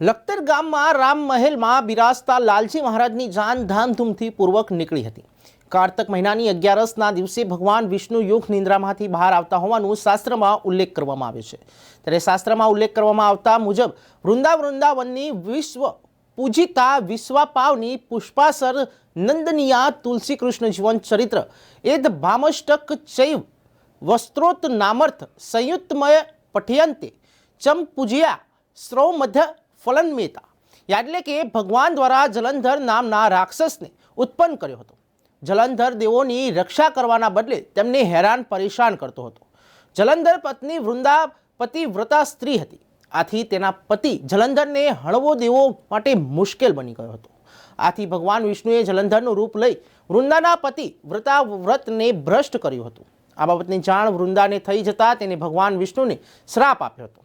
લખતર ગામમાં રામ મહેલમાં બિરાજતા લાલજી મહારાજની જાન ધામધૂમથી પૂર્વક નીકળી હતી. કારતક મહિનાની અગિયારસના દિવસે ભગવાન વિષ્ણુ યોગ નિંદ્રામાંથી બહાર આવતા હોવાનું શાસ્ત્રમાં ઉલ્લેખ કરવામાં આવ્યો છે. ત્યારે શાસ્ત્રમાં ઉલ્લેખ કરવામાં આવતા મુજબ, વૃંદા વૃંદાવનની વિશ્વ પૂજિતા વિશ્વાપાવની પુષ્પાસર નંદનિયા તુલસી કૃષ્ણ જીવન ચરિત્ર, એદ ભામષ્ટક ચૈવ વસ્ત્રોત નામર્થ સંયુક્તમય પઠ્યંતે ચમ પૂજ્યા સ્રૌ મધ્ય ફલનમેતા એટલે કે ભગવાન દ્વારા જલંધર નામના રાક્ષસને ઉત્પન્ન કર્યો હતો. જલંધર દેવોની રક્ષા કરવાના બદલે તેમને હેરાન પરેશાન કરતો હતો. જલંધર પત્ની વૃંદા પતિવ્રતા સ્ત્રી હતી. આથી તેના પતિ જલંધરને હળવો દેવો માટે મુશ્કેલ બની ગયો હતો. આથી ભગવાન વિષ્ણુએ જલંધરનું રૂપ લઈ વૃંદાના પતિ વ્રતા વ્રતને ભ્રષ્ટ કર્યું હતું. આ બાબતની જાણ વૃંદાને થઈ જતાં તેને ભગવાન વિષ્ણુને શ્રાપ આપ્યો હતો.